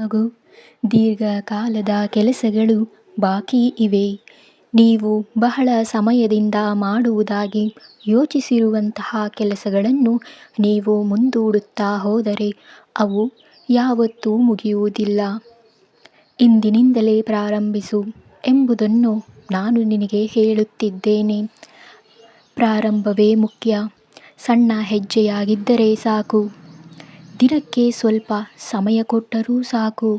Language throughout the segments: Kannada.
ಮಗು ದೀರ್ಘಕಾಲದ ಕೆಲಸಗಳು ಬಾಕಿ ಇವೆ. ನೀವು ಬಹಳ ಸಮಯದಿಂದ ಮಾಡುವುದಾಗಿ ಯೋಚಿಸಿರುವಂತಹ ಕೆಲಸಗಳನ್ನು ನೀವು ಮುಂದೂಡುತ್ತಾ ಹೋದರೆ ಅವು ಯಾವತ್ತೂ ಮುಗಿಯುವುದಿಲ್ಲ. ಇಂದಿನಿಂದಲೇ ಪ್ರಾರಂಭಿಸು ಎಂಬುದನ್ನು ನಾನು ನಿನಗೆ ಹೇಳುತ್ತಿದ್ದೇನೆ. ಪ್ರಾರಂಭವೇ ಮುಖ್ಯ. ಸಣ್ಣ ಹೆಜ್ಜೆಯಾಗಿದ್ದರೆ ಸಾಕು. ದಿನಕ್ಕೆ ಸ್ವಲ್ಪ ಸಮಯ ಕೊಟ್ಟರೂ ಸಾಕು.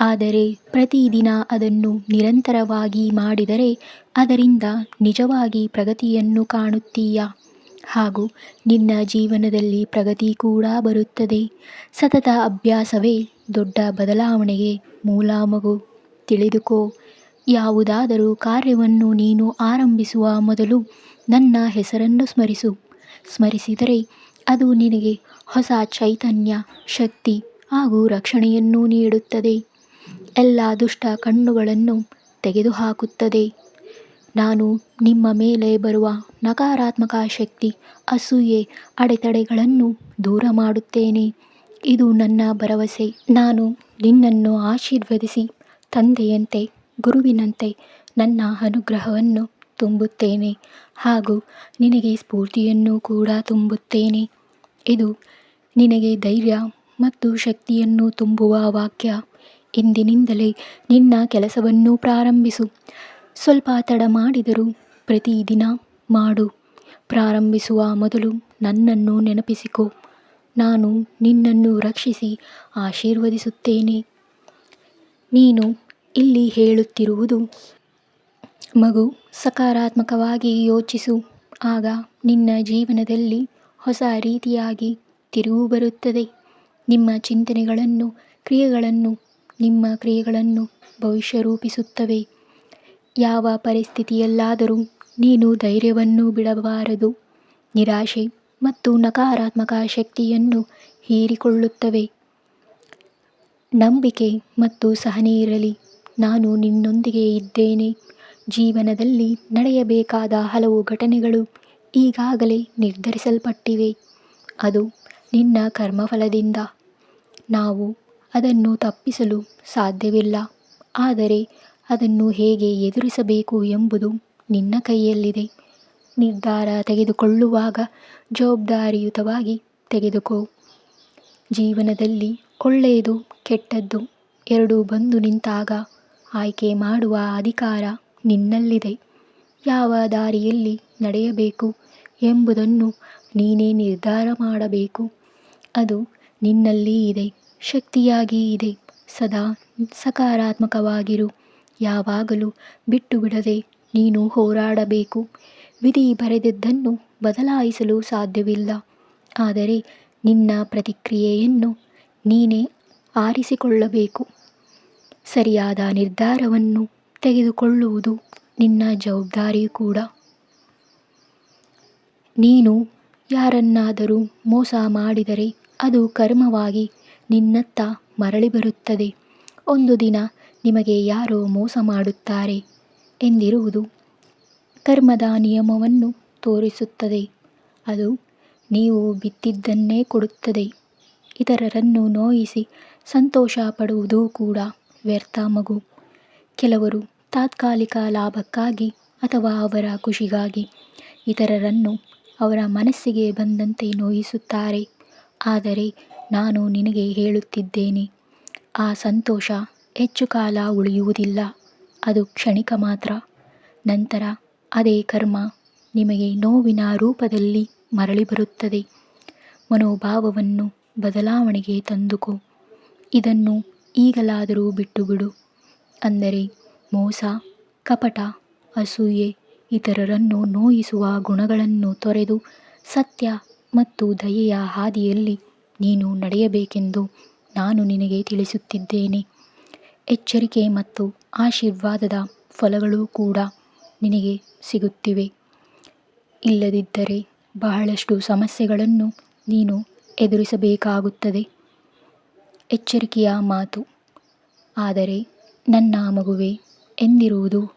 ಆದರೆ ಪ್ರತಿದಿನ ಅದನ್ನು ನಿರಂತರವಾಗಿ ಮಾಡಿದರೆ ಅದರಿಂದ ನಿಜವಾಗಿ ಪ್ರಗತಿಯನ್ನು ಕಾಣುತ್ತೀಯ? ಹಾಗೂ ನಿನ್ನ ಜೀವನದಲ್ಲಿ ಪ್ರಗತಿ ಕೂಡ ಬರುತ್ತದೆ. ಸತತ ಅಭ್ಯಾಸವೇ ದೊಡ್ಡ ಬದಲಾವಣೆಗೆ ಮೂಲ ಮಗು. ತಿಳಿದುಕೋ, ಯಾವುದಾದರೂ ಕಾರ್ಯವನ್ನು ನೀನು ಆರಂಭಿಸುವ ಮೊದಲು ನನ್ನ ಹೆಸರನ್ನು ಸ್ಮರಿಸು. ಸ್ಮರಿಸಿದರೆ ಅದು ನಿನಗೆ ಹೊಸ ಚೈತನ್ಯ, ಶಕ್ತಿ ಹಾಗೂ ರಕ್ಷಣೆಯನ್ನು ನೀಡುತ್ತದೆ. ಎಲ್ಲ ದುಷ್ಟ ಕಣ್ಣುಗಳನ್ನು ತೆಗೆದುಹಾಕುತ್ತದೆ. ನಾನು ನಿಮ್ಮ ಮೇಲೆ ಬರುವ ನಕಾರಾತ್ಮಕ ಶಕ್ತಿ, ಅಸೂಯೆ, ಅಡೆತಡೆಗಳನ್ನು ದೂರ ಮಾಡುತ್ತೇನೆ. ಇದು ನನ್ನ ಭರವಸೆ. ನಾನು ನಿನ್ನನ್ನು ಆಶೀರ್ವದಿಸಿ ತಂದೆಯಂತೆ, ಗುರುವಿನಂತೆ ನನ್ನ ಅನುಗ್ರಹವನ್ನು ತುಂಬುತ್ತೇನೆ ಹಾಗೂ ನಿನಗೆ ಸ್ಫೂರ್ತಿಯನ್ನು ಕೂಡ ತುಂಬುತ್ತೇನೆ. ಇದು ನಿನಗೆ ಧೈರ್ಯ ಮತ್ತು ಶಕ್ತಿಯನ್ನು ತುಂಬುವ ವಾಕ್ಯ. ಇಂದಿನಿಂದಲೇ ನಿನ್ನ ಕೆಲಸವನ್ನು ಪ್ರಾರಂಭಿಸು. ಸ್ವಲ್ಪ ತಡ ಮಾಡಿದರೂ ಪ್ರತಿದಿನ ಮಾಡು. ಪ್ರಾರಂಭಿಸುವ ಮೊದಲು ನನ್ನನ್ನು ನೆನಪಿಸಿಕೋ. ನಾನು ನಿನ್ನನ್ನು ರಕ್ಷಿಸಿ ಆಶೀರ್ವದಿಸುತ್ತೇನೆ. ನೀನು ಇಲ್ಲಿ ಹೇಳುತ್ತಿರುವುದು, ಮಗು, ಸಕಾರಾತ್ಮಕವಾಗಿ ಯೋಚಿಸು. ಆಗ ನಿನ್ನ ಜೀವನದಲ್ಲಿ ಹೊಸ ರೀತಿಯಾಗಿ ತಿರುವು ಬರುತ್ತದೆ. ನಿಮ್ಮ ಚಿಂತನೆಗಳನ್ನು, ಕ್ರಿಯೆಗಳನ್ನು, ನಿಮ್ಮ ಕ್ರಿಯೆಗಳನ್ನು ಭವಿಷ್ಯ ರೂಪಿಸುತ್ತವೆ. ಯಾವ ಪರಿಸ್ಥಿತಿಯಲ್ಲಾದರೂ ನೀನು ಧೈರ್ಯವನ್ನು ಬಿಡಬಾರದು. ನಿರಾಶೆ ಮತ್ತು ನಕಾರಾತ್ಮಕ ಶಕ್ತಿಯನ್ನು ಹೀರಿಕೊಳ್ಳುತ್ತವೆ. ನಂಬಿಕೆ ಮತ್ತು ಸಹನೆ ಇರಲಿ. ನಾನು ನಿನ್ನೊಂದಿಗೆ ಇದ್ದೇನೆ. ಜೀವನದಲ್ಲಿ ನಡೆಯಬೇಕಾದ ಹಲವು ಘಟನೆಗಳು ಈಗಾಗಲೇ ನಿರ್ಧರಿಸಲ್ಪಟ್ಟಿವೆ. ಅದು ನಿನ್ನ ಕರ್ಮಫಲದಿಂದ. ನಾವು ಅದನ್ನು ತಪ್ಪಿಸಲು ಸಾಧ್ಯವಿಲ್ಲ. ಆದರೆ ಅದನ್ನು ಹೇಗೆ ಎದುರಿಸಬೇಕು ಎಂಬುದು ನಿನ್ನ ಕೈಯಲ್ಲಿದೆ. ನಿರ್ಧಾರ ತೆಗೆದುಕೊಳ್ಳುವಾಗ ಜವಾಬ್ದಾರಿಯುತವಾಗಿ ತೆಗೆದುಕೋ. ಜೀವನದಲ್ಲಿ ಒಳ್ಳೆಯದು ಕೆಟ್ಟದ್ದು, ಎರಡೂ ಬಂದು ನಿಂತಾಗ ಆಯ್ಕೆ ಮಾಡುವ ಅಧಿಕಾರ ನಿನ್ನಲ್ಲಿದೆ. ಯಾವ ದಾರಿಯಲ್ಲಿ ನಡೆಯಬೇಕು ಎಂಬುದನ್ನು ನೀನೇ ನಿರ್ಧಾರ ಮಾಡಬೇಕು. ಅದು ನಿನ್ನಲ್ಲಿ ಇದೆ, ಶಕ್ತಿಯಾಗಿ ಇದೆ. ಸದಾ ಸಕಾರಾತ್ಮಕವಾಗಿರು. ಯಾವಾಗಲೂ ಬಿಟ್ಟು ಬಿಡದೆ ನೀನು ಹೋರಾಡಬೇಕು. ವಿಧಿ ಬರೆದಿದ್ದನ್ನು ಬದಲಾಯಿಸಲು ಸಾಧ್ಯವಿಲ್ಲ. ಆದರೆ ನಿನ್ನ ಪ್ರತಿಕ್ರಿಯೆಯನ್ನು ನೀನೇ ಆರಿಸಿಕೊಳ್ಳಬೇಕು. ಸರಿಯಾದ ನಿರ್ಧಾರವನ್ನು ತೆಗೆದುಕೊಳ್ಳುವುದು ನಿನ್ನ ಜವಾಬ್ದಾರಿ ಕೂಡ. ನೀನು ಯಾರನ್ನಾದರೂ ಮೋಸ ಮಾಡಿದರೆ ಅದು ಕರ್ಮವಾಗಿ ನಿನ್ನತ್ತ ಮರಳಿ ಬರುತ್ತದೆ. ಒಂದು ದಿನ ನಿಮಗೆ ಯಾರೋ ಮೋಸ ಮಾಡುತ್ತಾರೆ ಎಂದಿರುವುದು ಕರ್ಮದ ನಿಯಮವನ್ನು ತೋರಿಸುತ್ತದೆ. ಅದು ನೀವು ಬಿತ್ತಿದ್ದನ್ನೇ ಕೊಡುತ್ತದೆ. ಇತರರನ್ನು ನೋಯಿಸಿ ಸಂತೋಷ ಪಡುವುದು ಕೂಡ ವ್ಯರ್ಥ ಮಗು. ಕೆಲವರು ತಾತ್ಕಾಲಿಕ ಲಾಭಕ್ಕಾಗಿ ಅಥವಾ ಅವರ ಖುಷಿಗಾಗಿ ಇತರರನ್ನು ಅವರ ಮನಸ್ಸಿಗೆ ಬಂದಂತೆ ನೋಯಿಸುತ್ತಾರೆ. ಆದರೆ ನಾನು ನಿನಗೆ ಹೇಳುತ್ತಿದ್ದೇನೆ, ಆ ಸಂತೋಷ ಹೆಚ್ಚು ಕಾಲ ಉಳಿಯುವುದಿಲ್ಲ, ಅದು ಕ್ಷಣಿಕ ಮಾತ್ರ. ನಂತರ ಅದೇ ಕರ್ಮ ನಿಮಗೆ ನೋವಿನ ರೂಪದಲ್ಲಿ ಮರಳಿ ಬರುತ್ತದೆ. ಮನೋಭಾವವನ್ನು ಬದಲಾವಣೆಗೆ ತಂದುಕೋ, ಇದನ್ನು ಈಗಲಾದರೂ ಬಿಟ್ಟುಬಿಡು, ಅಂದರೆ ಮೋಸ, ಕಪಟ, ಅಸೂಯೆ ಇತರರನ್ನು ನೋಯಿಸುವ ಗುಣಗಳನ್ನು ತೊರೆದು ಸತ್ಯ ಮತ್ತು ದಯೆಯ ಹಾದಿಯಲ್ಲಿ ನೀನು ನಡೆಯಬೇಕೆಂದು ನಾನು ನಿನಗೆ ತಿಳಿಸುತ್ತಿದ್ದೇನೆ. ಎಚ್ಚರಿಕೆ ಮತ್ತು ಆಶೀರ್ವಾದದ ಫಲಗಳು ಕೂಡ ನಿನಗೆ ಸಿಗುತ್ತಿವೆ. ಇಲ್ಲದಿದ್ದರೆ ಬಹಳಷ್ಟು ಸಮಸ್ಯೆಗಳನ್ನು ನೀನು ಎದುರಿಸಬೇಕಾಗುತ್ತದೆ. ಎಚ್ಚರಿಕೆಯ ಮಾತು, ಆದರೆ ನನ್ನ ಮಗುವೆ ಎಂದಿರುವುದು?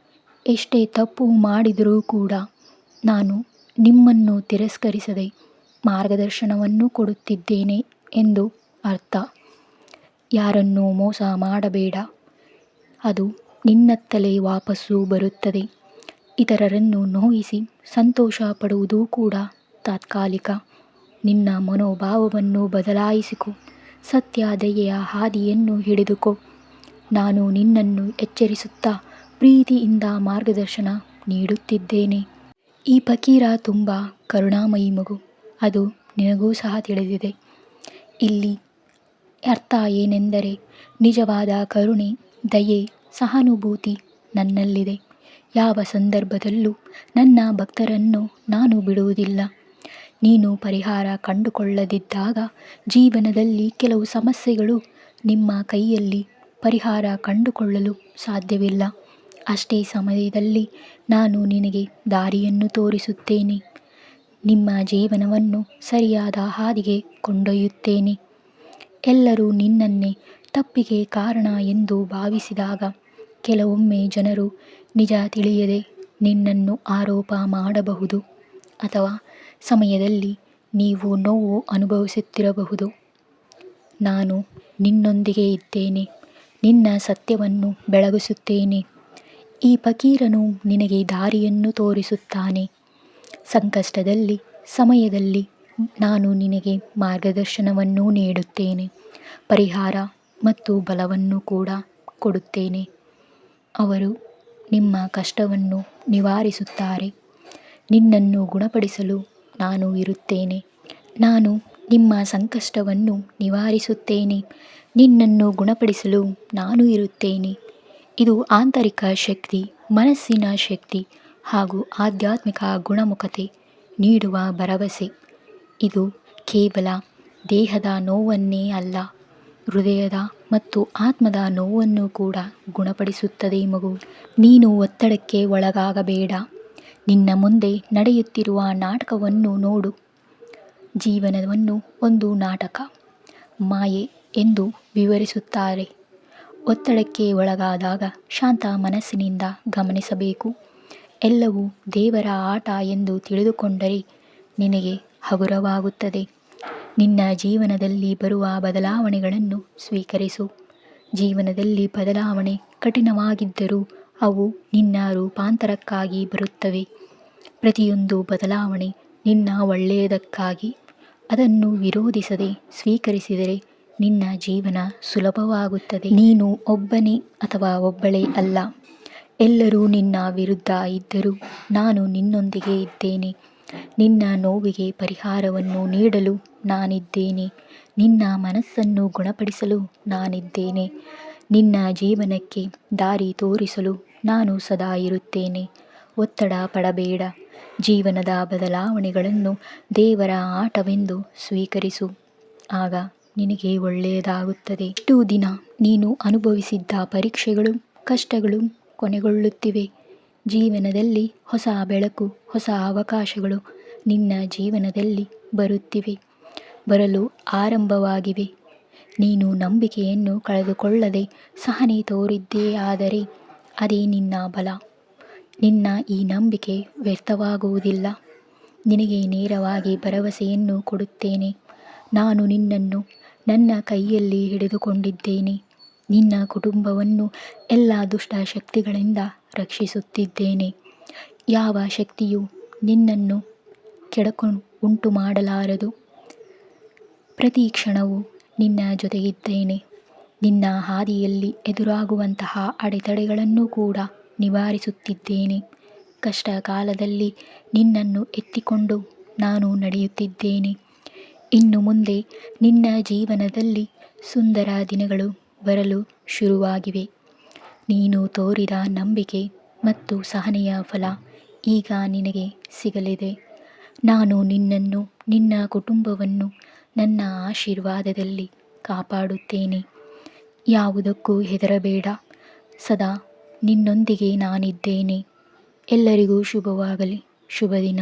ಎಷ್ಟೇ ತಪ್ಪು ಮಾಡಿದರೂ ಕೂಡ ನಾನು ನಿಮ್ಮನ್ನು ತಿರಸ್ಕರಿಸದೆ ಮಾರ್ಗದರ್ಶನವನ್ನು ಕೊಡುತ್ತಿದ್ದೇನೆ ಎಂದು ಅರ್ಥ. ಯಾರನ್ನೂ ಮೋಸ ಮಾಡಬೇಡ. ಅದು ನಿನ್ನತ್ತಲೇ ವಾಪಸ್ಸು ಬರುತ್ತದೆ. ಇತರರನ್ನು ನೋಯಿಸಿ ಸಂತೋಷ ಪಡುವುದೂ ಕೂಡ ತಾತ್ಕಾಲಿಕ. ನಿನ್ನ ಮನೋಭಾವವನ್ನು ಬದಲಾಯಿಸಿಕೊ. ಸತ್ಯ ದಯೆಯ ಹಾದಿಯನ್ನು ಹಿಡಿದುಕೋ. ನಾನು ನಿನ್ನನ್ನು ಎಚ್ಚರಿಸುತ್ತಾ ಪ್ರೀತಿಯಿಂದ ಮಾರ್ಗದರ್ಶನ ನೀಡುತ್ತಿದ್ದೇನೆ. ಈ ಫಕೀರ ತುಂಬ ಕರುಣಾಮಯಿ ಮಗು. ಅದು ನಿನಗೂ ಸಹ ತಿಳಿದಿದೆ. ಇಲ್ಲಿ ಅರ್ಥ ಏನೆಂದರೆ, ನಿಜವಾದ ಕರುಣೆ, ದಯೆ, ಸಹಾನುಭೂತಿ ನನ್ನಲ್ಲಿದೆ. ಯಾವ ಸಂದರ್ಭದಲ್ಲೂ ನನ್ನ ಭಕ್ತರನ್ನು ನಾನು ಬಿಡುವುದಿಲ್ಲ. ನೀನು ಪರಿಹಾರ ಕಂಡುಕೊಳ್ಳದಿದ್ದಾಗ ಜೀವನದಲ್ಲಿ ಕೆಲವು ಸಮಸ್ಯೆಗಳು ನಿಮ್ಮ ಕೈಯಲ್ಲಿ ಪರಿಹಾರ ಕಂಡುಕೊಳ್ಳಲು ಸಾಧ್ಯವಿಲ್ಲ. ಅಷ್ಟೇ ಸಮಯದಲ್ಲಿ ನಾನು ನಿನಗೆ ದಾರಿಯನ್ನು ತೋರಿಸುತ್ತೇನೆ. ನಿಮ್ಮ ಜೀವನವನ್ನು ಸರಿಯಾದ ಹಾದಿಗೆ ಕೊಂಡೊಯ್ಯುತ್ತೇನೆ. ಎಲ್ಲರೂ ನಿನ್ನನ್ನೇ ತಪ್ಪಿಗೆ ಕಾರಣ ಎಂದು ಭಾವಿಸಿದಾಗ ಕೆಲವೊಮ್ಮೆ ಜನರು ನಿಜ ತಿಳಿಯದೆ ನಿನ್ನನ್ನು ಆರೋಪ ಮಾಡಬಹುದು ಅಥವಾ ಸಮಯದಲ್ಲಿ ನೀವು ನೋವು ಅನುಭವಿಸುತ್ತಿರಬಹುದು. ನಾನು ನಿನ್ನೊಂದಿಗೆ ಇದ್ದೇನೆ. ನಿನ್ನ ಸತ್ಯವನ್ನು ಬೆಳಗಿಸುತ್ತೇನೆ. ಈ ಫಕೀರನು ನಿನಗೆ ದಾರಿಯನ್ನು ತೋರಿಸುತ್ತಾನೆ. ಸಂಕಷ್ಟದಲ್ಲಿ, ಸಮಯದಲ್ಲಿ ನಾನು ನಿನಗೆ ಮಾರ್ಗದರ್ಶನವನ್ನು ನೀಡುತ್ತೇನೆ. ಪರಿಹಾರ ಮತ್ತು ಬಲವನ್ನು ಕೂಡ ಕೊಡುತ್ತೇನೆ. ಅವರು ನಿಮ್ಮ ಕಷ್ಟವನ್ನು ನಿವಾರಿಸುತ್ತಾರೆ. ನಿನ್ನನ್ನು ಗುಣಪಡಿಸಲು ನಾನು ಇರುತ್ತೇನೆ. ನಾನು ನಿಮ್ಮ ಸಂಕಷ್ಟವನ್ನು ನಿವಾರಿಸುತ್ತೇನೆ. ನಿನ್ನನ್ನು ಗುಣಪಡಿಸಲು ನಾನು ಇರುತ್ತೇನೆ. ಇದು ಆಂತರಿಕ ಶಕ್ತಿ, ಮನಸ್ಸಿನ ಶಕ್ತಿ ಹಾಗೂ ಆಧ್ಯಾತ್ಮಿಕ ಗುಣಮುಖತೆ ನೀಡುವ ಭರವಸೆ. ಇದು ಕೇವಲ ದೇಹದ ನೋವನ್ನೇ ಅಲ್ಲ, ಹೃದಯದ ಮತ್ತು ಆತ್ಮದ ನೋವನ್ನು ಕೂಡ ಗುಣಪಡಿಸುತ್ತದೆ ಮಗು. ನೀನು ಒತ್ತಡಕ್ಕೆ ಒಳಗಾಗಬೇಡ. ನಿನ್ನ ಮುಂದೆ ನಡೆಯುತ್ತಿರುವ ನಾಟಕವನ್ನು ನೋಡು. ಜೀವನವನ್ನು ಒಂದು ನಾಟಕ, ಮಾಯೆ ಎಂದು ವಿವರಿಸುತ್ತಾರೆ. ಒತ್ತಡಕ್ಕೆ ಒಳಗಾದಾಗ ಶಾಂತ ಮನಸ್ಸಿನಿಂದ ಗಮನಿಸಬೇಕು. ಎಲ್ಲವೂ ದೇವರ ಆಟ ಎಂದು ತಿಳಿದುಕೊಂಡರೆ ನಿನಗೆ ಹಗುರವಾಗುತ್ತದೆ. ನಿನ್ನ ಜೀವನದಲ್ಲಿ ಬರುವ ಬದಲಾವಣೆಗಳನ್ನು ಸ್ವೀಕರಿಸು. ಜೀವನದಲ್ಲಿ ಬದಲಾವಣೆ ಕಠಿಣವಾಗಿದ್ದರೂ ಅವು ನಿನ್ನ ರೂಪಾಂತರಕ್ಕಾಗಿ ಬರುತ್ತವೆ. ಪ್ರತಿಯೊಂದು ಬದಲಾವಣೆ ನಿನ್ನ ಒಳ್ಳೆಯದಕ್ಕಾಗಿ, ಅದನ್ನು ವಿರೋಧಿಸದೆ ಸ್ವೀಕರಿಸಿದರೆ ನಿನ್ನ ಜೀವನ ಸುಲಭವಾಗುತ್ತದೆ. ನೀನು ಒಬ್ಬನೇ ಅಥವಾ ಒಬ್ಬಳೇ ಅಲ್ಲ. ಎಲ್ಲರೂ ನಿನ್ನ ವಿರುದ್ಧ ಇದ್ದರೂ ನಾನು ನಿನ್ನೊಂದಿಗೆ ಇದ್ದೇನೆ. ನಿನ್ನ ನೋವಿಗೆ ಪರಿಹಾರವನ್ನು ನೀಡಲು ನಾನಿದ್ದೇನೆ. ನಿನ್ನ ಮನಸ್ಸನ್ನು ಗುಣಪಡಿಸಲು ನಾನಿದ್ದೇನೆ. ನಿನ್ನ ಜೀವನಕ್ಕೆ ದಾರಿ ತೋರಿಸಲು ನಾನು ಸದಾ ಇರುತ್ತೇನೆ. ಒತ್ತಡ ಪಡಬೇಡ. ಜೀವನದ ಬದಲಾವಣೆಗಳನ್ನು ದೇವರ ಆಟವೆಂದು ಸ್ವೀಕರಿಸು. ಆಗ ನಿನಗೆ ಒಳ್ಳೆಯದಾಗುತ್ತದೆ. ಇಷ್ಟು ದಿನ ನೀನು ಅನುಭವಿಸಿದ್ದ ಪರೀಕ್ಷೆಗಳು, ಕಷ್ಟಗಳು ಕೊನೆಗೊಳ್ಳುತ್ತಿವೆ. ಜೀವನದಲ್ಲಿ ಹೊಸ ಬೆಳಕು, ಹೊಸ ಅವಕಾಶಗಳು ನಿನ್ನ ಜೀವನದಲ್ಲಿ ಬರುತ್ತಿವೆ. ಬರಲು ಆರಂಭವಾಗಿವೆ. ನೀನು ನಂಬಿಕೆಯನ್ನು ಕಳೆದುಕೊಳ್ಳದೆ ಸಹನೆ ತೋರಿದ್ದೇ ಆದರೆ ಅದೇ ನಿನ್ನ ಬಲ. ನಿನ್ನ ಈ ನಂಬಿಕೆ ವ್ಯರ್ಥವಾಗುವುದಿಲ್ಲ. ನಿನಗೆ ನೇರವಾಗಿ ಭರವಸೆಯನ್ನು ಕೊಡುತ್ತೇನೆ. ನಾನು ನಿನ್ನನ್ನು ನನ್ನ ಕೈಯಲ್ಲಿ ಹಿಡಿದುಕೊಂಡಿದ್ದೇನೆ. ನಿನ್ನ ಕುಟುಂಬವನ್ನು ಎಲ್ಲ ದುಷ್ಟ ಶಕ್ತಿಗಳಿಂದ ರಕ್ಷಿಸುತ್ತಿದ್ದೇನೆ. ಯಾವ ಶಕ್ತಿಯು ನಿನ್ನನ್ನು ಕೆಡಕು ಉಂಟು ಮಾಡಲಾರದು ಪ್ರತಿ ಕ್ಷಣವು ನಿನ್ನ ಜೊತೆಗಿದ್ದೇನೆ ನಿನ್ನ ಹಾದಿಯಲ್ಲಿ ಎದುರಾಗುವಂತಹ ಅಡೆತಡೆಗಳನ್ನು ಕೂಡ ನಿವಾರಿಸುತ್ತಿದ್ದೇನೆ. ಕಷ್ಟ ಕಾಲದಲ್ಲಿ ನಿನ್ನನ್ನು ಎತ್ತಿಕೊಂಡು ನಾನು ನಡೆಯುತ್ತಿದ್ದೇನೆ. ಇನ್ನು ಮುಂದೆ ನಿನ್ನ ಜೀವನದಲ್ಲಿ ಸುಂದರ ದಿನಗಳು ಬರಲು ಶುರುವಾಗಿವೆ. ನೀನು ತೋರಿದ ನಂಬಿಕೆ ಮತ್ತು ಸಹನೆಯ ಫಲ ಈಗ ನಿನಗೆ ಸಿಗಲಿದೆ. ನಾನು ನಿನ್ನನ್ನು, ನಿನ್ನ ಕುಟುಂಬವನ್ನು ನನ್ನ ಆಶೀರ್ವಾದದಲ್ಲಿ ಕಾಪಾಡುತ್ತೇನೆ. ಯಾವುದಕ್ಕೂ ಹೆದರಬೇಡ. ಸದಾ ನಿನ್ನೊಂದಿಗೆ ನಾನಿದ್ದೇನೆ. ಎಲ್ಲರಿಗೂ ಶುಭವಾಗಲಿ. ಶುಭ ದಿನ